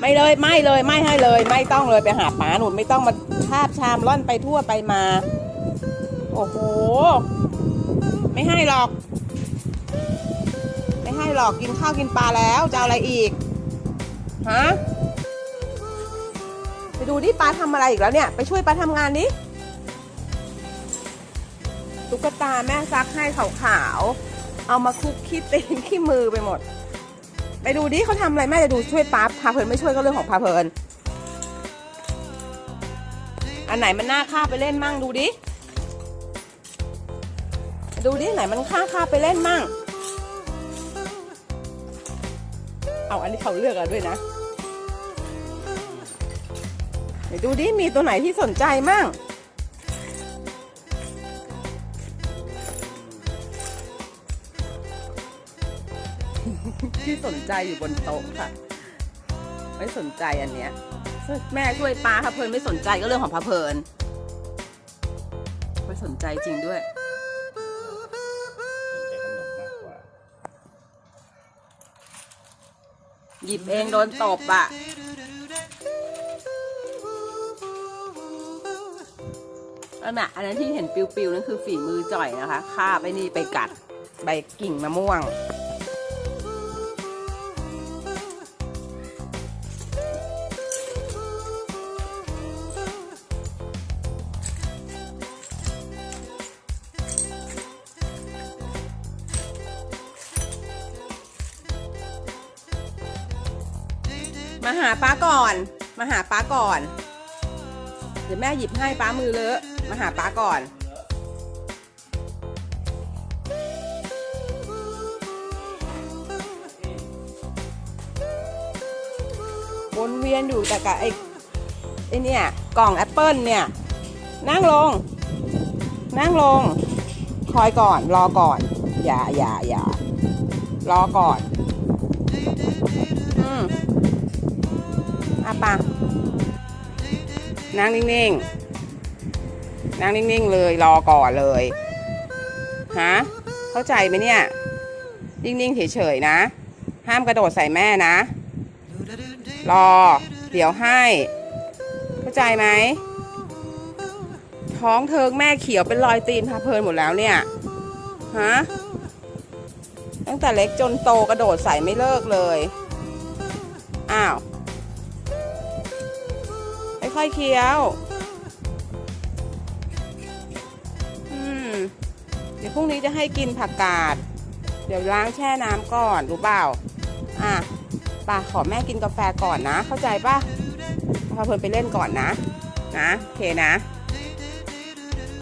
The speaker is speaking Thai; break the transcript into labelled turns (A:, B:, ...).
A: ไม่เลยไม่เลยไม่ให้เลย ไม่ต้องเลยไปหาป๋าหนูไม่ต้องมาทาบชามล่อนไปทั่วไปมา โอ้โห ไม่ให้หรอก ไม่ให้หรอกกินข้าวกินปลาแล้วจะเอาอะไรอีกฮะไปดูดิปลาทำอะไรอีกแล้วเนี่ย ไปช่วยปลาทำงานดิตุ๊กตาแม่ซักให้ขาวๆเอามาคลุกขี้ตีนขี้มือไปหมด ไปดูดิเขาทำอะไรแม่จะดูช่วยป้าพาเพลินไม่ช่วยก็เรื่องของพาเพลิน อันไหนมันน่าค่าไปเล่นมั่งดูดิ ดูดิไหนมันค่าค่าไปเล่นมั่ง เอาอันนี้เขาเลือกอะด้วยนะเดี๋ยวดูดิมีตัวไหนที่สนใจมั่ง ที่สนใจอยู่บนโต๊ะค่ะ ไม่สนใจอันเนี้ยแม่ช่วยปลาพะเพลินไม่สนใจก็เรื่องของพะเพลินไม่สนใจจริงด้วย
B: สนใจขนมมากกว่า
A: หยิบเองโดนตบอะนั่นน่ะอันนั้นที่เห็นปิวๆนั่นคือฝีมือจ่อยนะคะคาบไปนี่ไปกัดใบกิ่งมะม่วง มาหาป้าก่อน มาหาป้าก่อน เดี๋ยวแม่หยิบให้ป้ามือเลอะมาหาป้าก่อนวนเวียนอยู่แต่กับไอ้ไอ้เนี่ยกล่องแอปเปิลเนี่ย นั่งลง นั่งลง คอยก่อน รอก่อน อย่าอย่าอย่ารอก่อน ปะนั่งนิ่งๆ นั่งนิ่งๆ เลย รอก่อนเลย ฮะ เข้าใจไหมเนี่ย นิ่งๆ เฉยๆ นะ ห้ามกระโดดใส่แม่นะ รอ เดี๋ยวให้ เข้าใจไหม ท้องเทิงแม่เขียวเป็นรอยตีนพาเพลินหมดแล้วเนี่ย ฮะ ตั้งแต่เล็กจนโตกระโดดใส่ไม่เลิกเลย อ้าว ค่อยๆเคี้ยวอืมเดี๋ยวพรุ่งนี้จะให้กินผักกาด เดี๋ยวล้างแช่น้ำก่อนรู้เปล่า อะป่าขอแม่กินกาแฟก่อนนะ เข้าใจป่ะพาเพลินไปเล่นก่อนนะ นะโอเคนะ